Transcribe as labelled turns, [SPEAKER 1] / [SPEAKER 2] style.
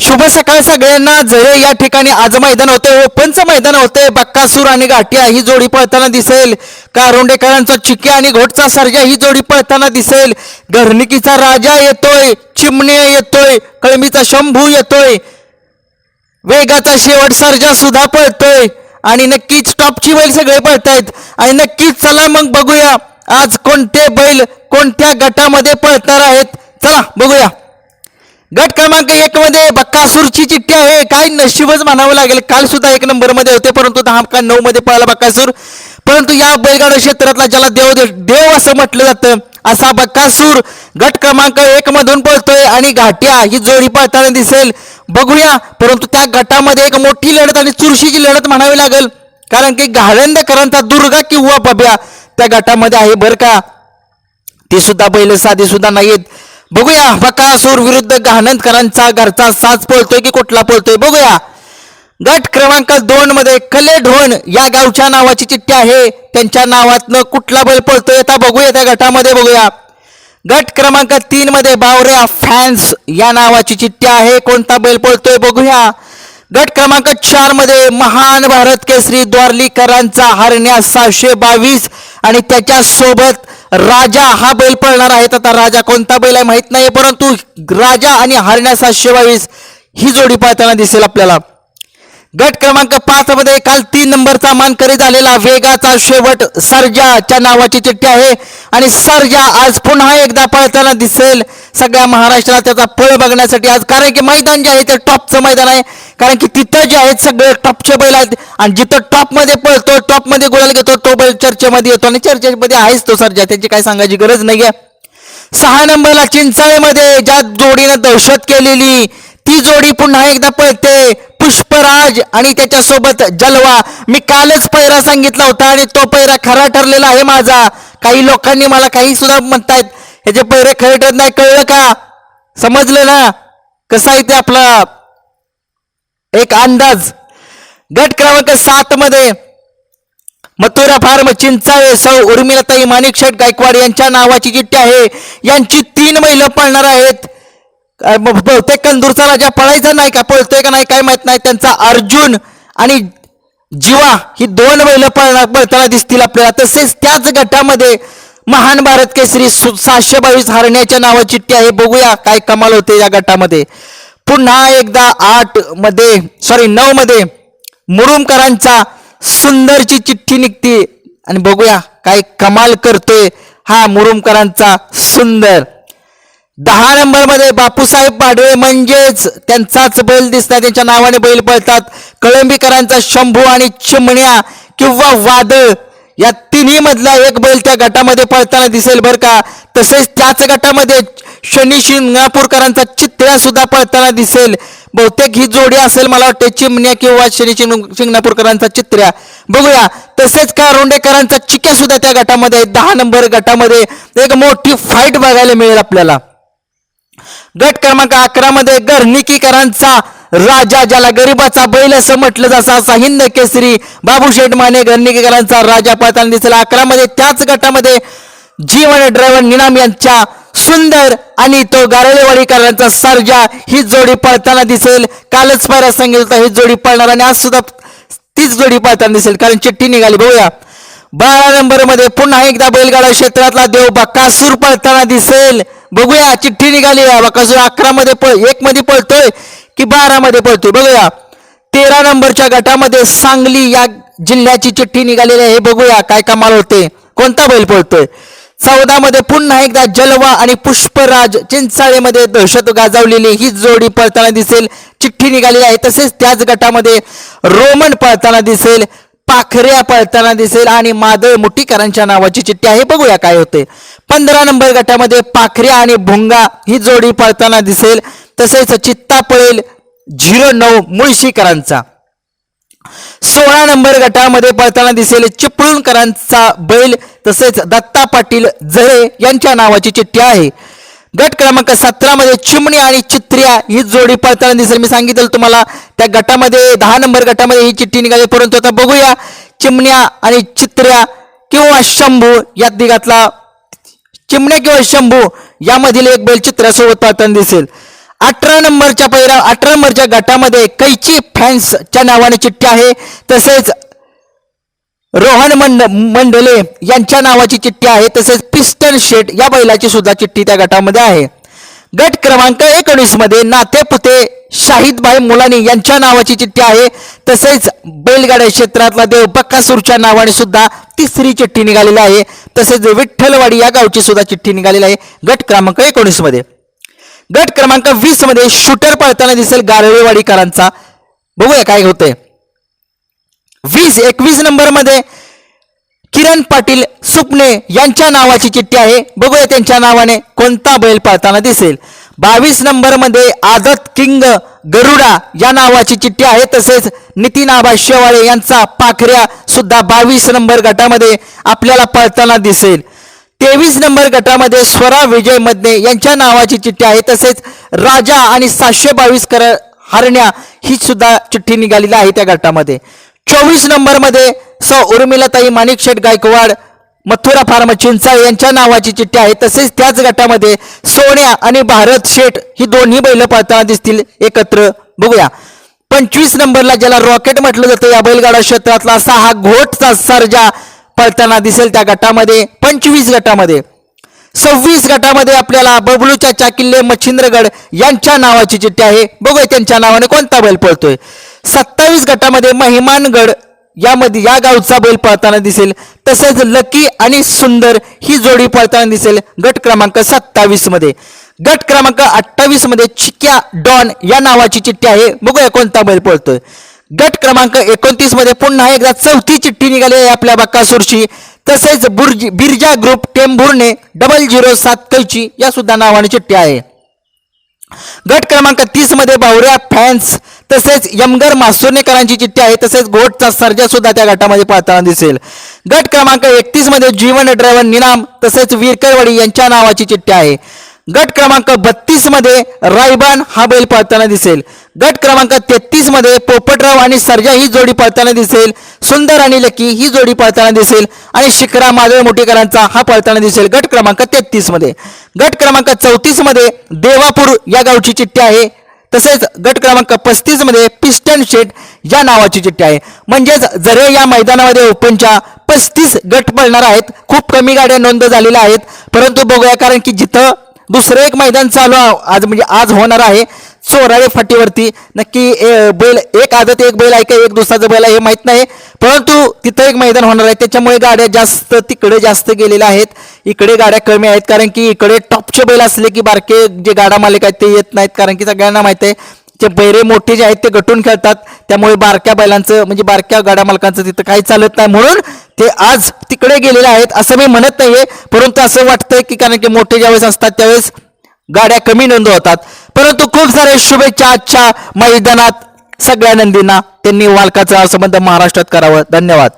[SPEAKER 1] शुभ सकाळ सगळ्यांना. जळे या ठिकाणी आज मैदान होते ओपनचं मैदान होते. बक्कासूर आणि गाठिया ही जोडी पळताना दिसेल. कारोंडेकरांचा चिक्या आणि घोटचा सर्जा ही जोडी पळताना दिसेल. घरणिकीचा राजा येतोय चिमणे येतोय कळमीचा शंभू येतोय. वेगाचा शेवट सर्जा सुद्धा पळतोय. आणि नक्कीच टॉपची बैल सगळे पळतायत. आणि नक्कीच चला मग बघूया आज कोणते बैल कोणत्या गटामध्ये पळणार आहेत. चला बघूया. गट क्रमांक एक मध्ये बक्कासूरची चिठ्ठी आहे. काय नशीबच म्हणावं लागेल. काल सुद्धा एक नंबरमध्ये होते परंतु दहा का नऊ मध्ये पळाला बक्कासूर. परंतु या बैलगाडा क्षेत्रातला ज्याला देव देव असं म्हटलं जातं असा बक्कासूर गट क्रमांक एक मधून पळतोय आणि घाट्या ही जोडी पळताना दिसेल. बघूया परंतु त्या गटामध्ये एक मोठी लढत आणि चुरशीची लढत म्हणावी लागेल. कारण की घाळंदकरांचा दुर्गा किंवा बब्या त्या गटामध्ये आहे बरं का. ती सुद्धा बैल साधी सुद्धा नाहीत बघूया बकासूर विरुद्ध घाणंदकरांचा घरचा साज पळतोय की कुठला पळतोय? बघूया. गट क्रमांक दोन मध्ये कले ढोण या गावच्या नावाची चिठ्ठी आहे. त्यांच्या नावातनं कुठला बैल पळतोय आता बघूया त्या गटामध्ये बघूया. गट क्रमांक तीन मध्ये बावऱ्या फॅन्स या नावाची चिठ्ठी आहे. कोणता बैल पळतोय बघूया. गट क्रमांक चारमध्ये महान भारत केसरी द्वारलीकरांचा हरण्या सहाशे बावीस आणि त्याच्या सोबत राजा हा बैल पळणार आहेत आता राजा कोणता बैल आहे माहीत नाही परंतु राजा आणि हरण्या सातशे बावीस ही जोडी पाळताना दिसेल आपल्याला. गट क्रमांक पाच मध्ये काल तीन नंबरचा मानकरी झालेला वेगाचा शेवट सर्जाच्या नावाची चिठ्ठी आहे. आणि सर्जा आज पुन्हा एकदा पळताना दिसेल. सगळ्या महाराष्ट्राला त्याचा फळ बघण्यासाठी आज कारण की मैदान जे आहे ते टॉपचं मैदान आहे. कारण की तिथं जे आहेत सगळे टॉपचे बैल आहेत. आणि जिथं टॉपमध्ये पळतो टॉपमध्ये गुलाल घेतो तो बैल चर्चेमध्ये येतो. आणि चर्चेमध्ये आहेच तो सर्जा. त्याची काय सांगायची गरज नाही आहे सहा नंबरला चिंचाळेमध्ये ज्या जोडीनं दहशत केलेली ती जोडी पुन्हा एकदा पळते. पुष्पराज आणि त्याच्यासोबत जलवा. मी कालच पैरा सांगितला होता आणि तो पैरा खरा ठरलेला आहे माझा. काही लोकांनी मला काही सुद्धा म्हणतायत. ह्याचे पैरे खरे नाही कळलं का? समजलं ना? कसं आहे ते आपला एक अंदाज. गट क्रमांक सात मध्ये मथुरा फार्म चिंचाळे सौ उर्मिलताई माणिक शेठ गायकवाड यांच्या नावाची चिठ्ठी आहे. यांची तीन महिला पळणार आहेत. बहुतेक कंदूरचा राजा पळायचा नाही का? पळतोय का नाही काय माहीत नाही. त्यांचा अर्जुन आणि जीवा ही दोन बैल पळणार पळताना दिसतील आपल्याला. तसेच त्याच गटामध्ये महान भारत केसरी सु- सहाशे बावीस हरण्याच्या नावा चिठ्ठी आहे. बघूया काय कमाल होते या गटामध्ये. पुन्हा एकदा आठमध्ये सॉरी नऊ मध्ये मुरुमकरांचा सुंदरची चिठ्ठी निघते. आणि बघूया काय कमाल करतोय हा मुरुमकरांचा सुंदर. दहा नंबरमध्ये बापूसाहेब पाडवे म्हणजेच त्यांचाच बैल दिसतात. त्यांच्या नावाने बैल पळतात. कळंबीकरांचा शंभू आणि चिमण्या किंवा वादळ या तिन्ही मधला एक बैल त्या गटामध्ये पळताना दिसेल बरं का. तसेच त्याच गटामध्ये शनी शिंगणापूरकरांचा चित्र्या सुद्धा पळताना दिसेल. बहुतेक ही जोडी असेल मला वाटते चिमण्या किंवा शनी शिंगणापूरकरांचा चित्र्या बघूया. तसेच का रोंडेकरांचा चिक्या सुद्धा त्या गटामध्ये दहा नंबर गटामध्ये एक मोठी फाईट बघायला मिळेल आपल्याला. गट क्रमांक अकरा मध्ये राजा ज्याला गरीबाचा बैल असं म्हटलं जसं असा हिंद केसरी बाबू शेठ माने गर्निकीकरांचा राजा पळताना दिसेल. अकरा मध्ये त्याच गटामध्ये जीवन ड्रायव्हर निनाम यांच्या सुंदर आणि तो गारळेवाडीकरांचा सर्जा ही जोडी पळताना दिसेल. कालच पायरा सांगितलं तर ही जोडी पळणार आणि आज सुद्धा तीच जोडी पळताना दिसेल. कारण चिठ्ठी निघाली बघूया. बारा नंबरमध्ये पुन्हा एकदा बैलगाडा क्षेत्रातला देव बकासूर पळताना दिसेल. बघूया चिठ्ठी निघाली. बकासूर अकरा मध्ये पळ एक मध्ये पळतोय. की बारामध्ये पळतो बघूया. तेरा नंबरच्या गटामध्ये सांगली या जिल्ह्याची चिठ्ठी निघालेली आहे. हे बघूया काय कमाल होते. कोणता बैल पळतोय? चौदा मध्ये पुन्हा एकदा जलवा आणि पुष्पराज चिंचाळेमध्ये दहशत गाजवलेली ही जोडी पळताना दिसेल. चिठ्ठी निघालेली आहे. तसेच त्याच गटामध्ये रोमन पळताना दिसेल पाखऱ्या पळताना दिसेल आणि मादळ मुठीकरांच्या नावाची चिठ्ठी आहे. बघूया काय होते. पंधरा नंबर गटामध्ये पाखऱ्या आणि भुंगा ही जोडी पळताना दिसेल. तसेच चित्ता पळेल झिरो नऊ मुळशीकरांचा. सोळा नंबर गटामध्ये पळताना दिसेल चिपळूणकरांचा बैल तसेच दत्ता पाटील जळे यांच्या नावाची चिठ्ठी आहे. गट क्रमांक सतरामध्ये चिमणी आणि चित्र्या ही जोडी पळताना दिसेल. मी सांगितलं तुम्हाला त्या गटामध्ये दहा नंबर गटामध्ये ही चिठ्ठी निघाली. परंतु आता बघूया चिमण्या आणि चित्र्या किंवा शंभू या दिघातला चिमण्या किंवा शंभू यामधील एक बैल चित्रासोबत पळताना दिसेल. अठरा नंबरच्या पहिला अठरा नंबरच्या गटामध्ये कैची फॅन्सच्या नावाने चिठ्ठी आहे. तसेच रोहन मंड मंडले यांच्या नावाची चिठ्ठी आहे. तसेच पिस्टन शेट या बैलाची सुद्धा चिठ्ठी त्या गटामध्ये आहे. गट क्रमांक एकोणीसमध्ये नातेपुते शाहिदभाई मुलानी यांच्या नावाची चिठ्ठी आहे. तसेच बैलगाड्या क्षेत्रातला देव बक्कासूरच्या नावाने सुद्धा तिसरी चिठ्ठी निघालेली आहे. तसेच विठ्ठलवाडी या गावची सुद्धा चिठ्ठी निघालेली आहे. गट क्रमांक एकोणीसमध्ये. गट क्रमांक वीसमध्ये शूटर पळताना दिसेल गारळेवाडीकरांचा. बघूया काय होतंय. वीस एकवीस नंबरमध्ये किरण पाटील सुपणे यांच्या नावाची चिठ्ठी आहे. बघूया त्यांच्या नावाने कोणता बैल पळताना दिसेल. बावीस नंबरमध्ये आदत किंग गरुडा या नावाची चिठ्ठी आहे. तसेच नितीन आबा शेवाळे यांचा पाखऱ्या सुद्धा बावीस नंबर गटामध्ये आपल्याला पळताना दिसेल. तेवीस नंबर गटामध्ये स्वरा विजय मदने यांच्या नावाची चिठ्ठी आहे. तसेच राजा आणि सातशे बावीस कर हरण्या ही सुद्धा चिठ्ठी निघालेली आहे त्या गटामध्ये. चोवीस नंबरमध्ये स उर्मिलाताई माणिक शेठ गायकवाड मथुरा फार्म चिंचा यांच्या नावाची चिठ्ठी आहे. तसेच त्याच गटामध्ये सोन्या आणि भारत शेठ ही दोन्ही बैल पळताना दिसतील. एकत्र बघूया. पंचवीस नंबरला ज्याला रॉकेट म्हटलं जातं या बैलगाडा क्षेत्रातला असा हा घोटचा सर्जा पळताना दिसेल त्या गटामध्ये पंचवीस गटामध्ये. सव्वीस गटामध्ये आपल्याला बबलूच्या चाकिल्ले मच्छिंद्रगड यांच्या नावाची चिठ्ठी आहे. बघूया त्यांच्या नावाने कोणता बैल पळतोय. सत्तावीस गटामध्ये महिमानगड यामध्ये या गावचा बैल पळताना दिसेल. तसेच लकी आणि सुंदर ही जोडी पळताना दिसेल गट क्रमांक सत्तावीसमध्ये. गट क्रमांक अठ्ठावीसमध्ये चिक्या डॉन या नावाची चिठ्ठी आहे. बघूया कोणता बैल पळतोय. गट क्रमांक एकोणतीसमध्ये पुन्हा एकदा चौथी चिठ्ठी निघाली आहे आपल्या बक्कासूरची तसेच बुर्ज बिरजा ग्रुप टेंभुर्णे डबल झिरो सात कैची या सुद्धा नावाने चिठ्ठी आहे. गट क्रमांक तीसमध्ये भावऱ्या फॅन्स तसेच यमगर मासुर्णेकरांची चिठ्ठी आहे. तसेच गोटचा सर्जा सुद्धा त्या गटामध्ये पाहताना दिसेल. गट क्रमांक एकतीसमध्ये जीवन ड्रायव्हर निनाम तसेच वीरकरवाडी यांच्या नावाची चिठ्ठी आहे. गट क्रमांक बत्तीसमध्ये रायबान हा बैल पळताना दिसेल. गट क्रमांक तेहतीसमध्ये पोपटराव आणि सर्जा ही जोडी पळताना दिसेल. सुंदर आणि लकी ही जोडी पळताना दिसेल. आणि शिखरा माधव मोठीकरांचा हा पळताना दिसेल गट क्रमांक तेहतीसमध्ये. गट क्रमांक चौतीसमध्ये देवापूर या गावची चिठ्ठी आहे. तसेच गट क्रमांक पस्तीसमध्ये पिस्टन शेट या नावाची चिठ्ठी आहे. म्हणजेच जरे या मैदानामध्ये ओपनच्या पस्तीस गट पळणार आहेत. खूप कमी गाड्या नोंद झालेल्या आहेत. परंतु बघूया कारण की जिथं दुसरं एक मैदान चालू आज म्हणजे आज होणार आहे चोराळे फाटीवरती. नक्की ए, बैल एक आदत एक बैल आहे का एक दुसराचं बैल आहे हे माहीत नाही. परंतु तिथं एक मैदान होणार आहे. त्याच्यामुळे गाड्या जास्त तिकडे जास्त गेलेल्या आहेत. इकडे गाड्या कमी आहेत. कारण की इकडे टॉपचे बैल असले की बारके जे गाडा मालक आहेत ते येत नाहीत. कारण की सगळ्यांना माहिती आहे जे बैरे मोठे जे आहेत ते गटून खेळतात. त्यामुळे बारक्या बैलांचं म्हणजे बारक्या गाड्या मालकांचं तिथं काही चालत नाही म्हणून ते आज तिकडे गेलेले आहेत असं मी म्हणत नाहीये. परंतु असं वाटतंय की कारण की मोठे ज्यावेळेस असतात त्यावेळेस गाड्या कमी नोंद होतात. परंतु खूप सारे शुभेच्छा आजच्या मैदानात. सगळ्या नंदींना त्यांनी वालकाचा संबंध महाराष्ट्रात करावं. धन्यवाद.